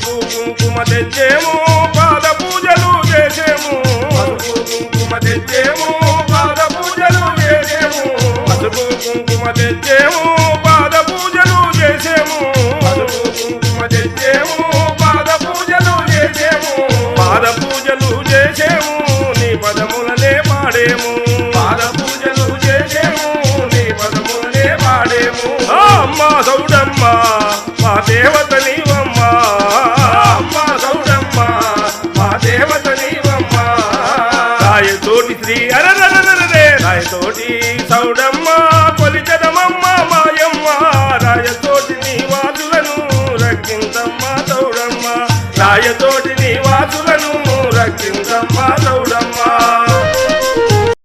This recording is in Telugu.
పసుపు కుంకుమ తెచ్చేము పాద పూజలు చేసేము. పసుపు కుంకుమ తెచ్చేము పాద పూజలు చేసేము. పసుపు కుంకుమ తెచ్చేము పాద పూజలు చేసేము. పసుపు కుంకుమ తెచ్చేము పాద పూజలు చేసేము. పాద పూజలు చేసేము నీ పదములనే పాడేము. పాద పూజలు చేసేము నీ పదములనే పాడేము. అమ్మ సౌడమ్మా. రాయతోటి శ్రీ అరరరరరే రాయతోటి సౌడమ్మ కొలిచదమమ్మ మాయమ్మ రాయతోటి నీ వాదులను రక్షించమ్మ సౌడమ్మ. రాయతోటి